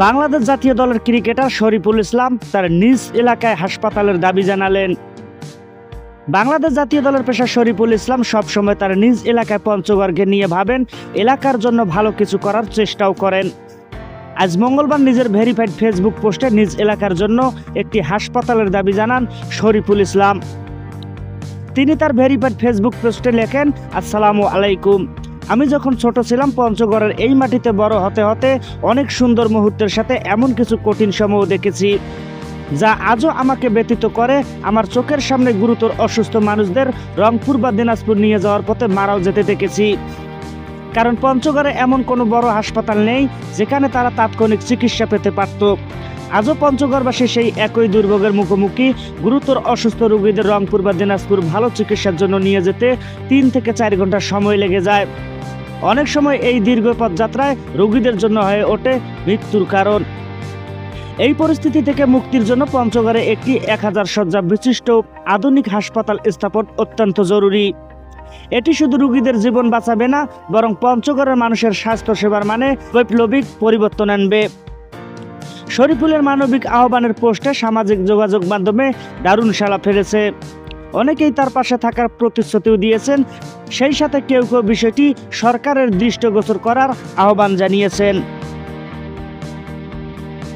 বাংলাদেশ জাতীয় দলের ক্রিকেটার শরীফুল ইসলাম তার নিজ এলাকায় হাসপাতালের দাবি জানালেন। বাংলাদেশ জাতীয় দলের পেশা শরীফুল ইসলাম সবসময় তার নিজ এলাকায় পঞ্চগড়কে নিয়ে ভাবেন, এলাকার জন্য ভালো কিছু করার চেষ্টাও করেন। আজ মঙ্গলবার নিজের ভেরিফাইড ফেসবুক পোস্টে নিজ এলাকার জন্য একটি হাসপাতালের দাবি জানান শরীফুল ইসলাম। তিনি তার ভেরিফাইড ফেসবুক পোস্টে লেখেন, আসসালামু আলাইকুম। আমি যখন ছোট ছিলাম, পঞ্চগড়ের এই মাটিতে বড় হতে হতে অনেক সুন্দর মুহূর্তের সাথে এমন কিছু কঠিন সময় দেখেছি, যা আজও আমাকে ব্যতীত করে আমার চোখের সামনে গুরুতর অসুস্থ মানুষদের রংপুর বা দিনাজপুর নিয়ে যাওয়ার পথে মারাও যেতে দেখেছি। কারণ পঞ্চগড়ে এমন কোনো বড় হাসপাতাল নেই, যেখানে তারা তাৎক্ষণিক চিকিৎসা পেতে পারত। আজও পঞ্চগড়বাসী সেই একই দুর্ভোগের মুখোমুখি। গুরুতর অসুস্থ রোগীদের রংপুর বা দিনাজপুর ভালো চিকিৎসার জন্য নিয়ে যেতে তিন থেকে চার ঘণ্টা সময় লেগে যায়। অনেক সময় এই দীর্ঘ পথযাত্রায় রোগীদের জন্য হয়ে ওঠে মৃত্যুর কারণ। এই পরিস্থিতি থেকে মুক্তির জন্য পঞ্চগড়ে একটি এক হাজার শয্যা বিশিষ্ট আধুনিক হাসপাতাল স্থাপন অত্যন্ত জরুরি। এটি শুধু রোগীদের জীবন বাঁচাবে না, বরং পঞ্চগড়ের মানুষের স্বাস্থ্য সেবার মানে বৈপ্লবিক পরিবর্তন আনবে। শরীফুলের মানবিক আহ্বানের পোস্টে সামাজিক যোগাযোগ মাধ্যমে দারুণ সালা ফেলেছে। অনেকেই তার পাশে থাকার প্রতিশ্রুতিও দিয়েছেন। সেই সাথে কেউ কেউ বিষয়টি সরকারের দৃষ্টিগোচর করার আহ্বান জানিয়েছেন।